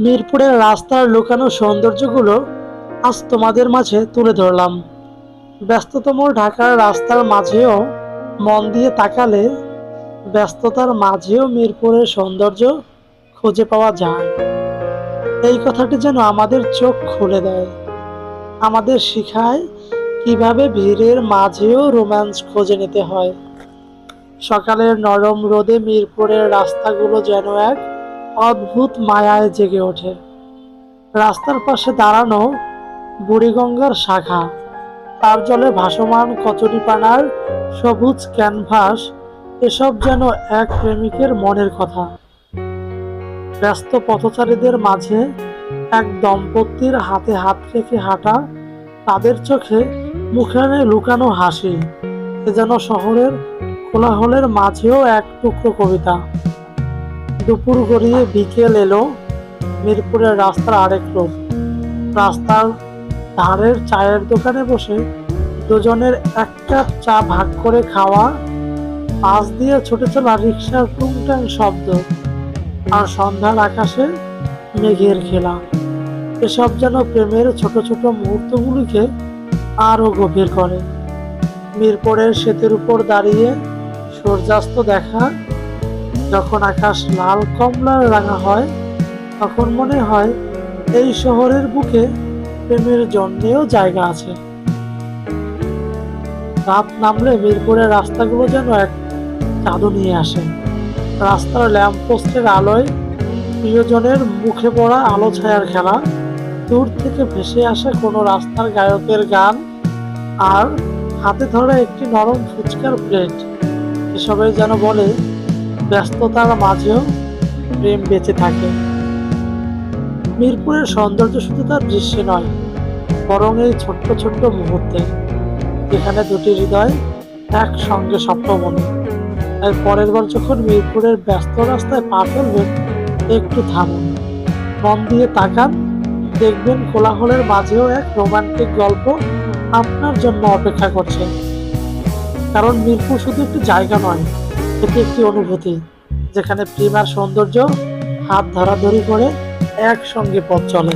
মিরপুরের রাস্তার লুকানো সৌন্দর্যগুলো আজ তোমাদের মাঝে তুলে ধরলাম। ব্যস্ততম ঢাকার রাস্তার মাঝেও মন দিয়ে তাকালে ব্যস্ততার মাঝেও মিরপুরের সৌন্দর্য খুঁজে পাওয়া যায়। এই কথাটি যেন আমাদের চোখ খুলে দেয়। আমাদের শিখায় কীভাবে ভিড়ের মাঝেও রোম্যান্স খুঁজে নিতে হয়। সকালের নরম রোদে মিরপুরের রাস্তাগুলো যেন এক অদ্ভুত মায়ায় জেগে ওঠে। রাস্তার পাশে দাঁড়ানো বুড়িগঙ্গার শাখা। তার জলে ভাসমান কচুরিপানার সবুজ ক্যানভাস, এসব যেন এক প্রেমিকের মনের কথা। ব্যস্ত পথচারীদের মাঝে এক দম্পতির হাতে হাত রেখে হাঁটা তাদের চোখে মুখে লুকানো হাসি। এ যেন শহরের কোলাহলের মাঝেও এক টুকরো কবিতা। দুপুর গড়িয়ে বিকেল এলো মিরপুরের রাস্তার আরেক রূপ রাস্তার ধারের চায়ের দোকানে বসে দুজনের এক কাপ চা ভাগ করে খাওয়া, পাশ দিয়ে ছুটে চলা রিক্সার টুংটাং শব্দ আর সন্ধ্যার আকাশে মেঘের খেলা। এসব যেন প্রেমের ছোট ছোট মুহূর্তগুলিকে আরও গভীর করে। মিরপুরের সেতুর উপর দাঁড়িয়ে সূর্যাস্ত দেখা যখন আকাশ লাল কমলার রাঙা হয়, তখন মনে হয় এই শহরের বুকে প্রেমের জন্মেও জায়গা আছে। রাত নামলে মিরপুরের রাস্তাগুলো যেন এক জাদু নিয়ে আসে। রাস্তার ল্যাম্পপোস্টের আলোয় প্রিয়জনের মুখে পড়া আলো ছায়ার খেলা, দূর থেকে ভেসে আসে কোনো রাস্তার গায়কের গান, আর হাতে ধরা একটি নরম ফুচকার প্লেট এসবে যেন বলে ব্যস্ততার মাঝেও প্রেম বেঁচে থাকে। মিরপুরের সৌন্দর্য শুধু তার দৃশ্যে নয়, বরং এই ছোট্ট ছোট্ট মুহূর্তে যেখানে দুটি হৃদয় একসঙ্গে স্বপ্ন বনে তাই পরের বার যখন মিরপুরের ব্যস্ত রাস্তায় পা ফেলবেন একটু থামুন। মন দিয়ে তাকান, দেখবেন কোলাহলের মাঝেও এক রোমান্টিক গল্প আপনার জন্য অপেক্ষা করছে। কারণ মিরপুর শুধু একটি জায়গা নয় এটি একটি অনুভূতি যেখানে প্রেম আর সৌন্দর্য হাত ধরাধরি করে একসঙ্গে পথ চলে।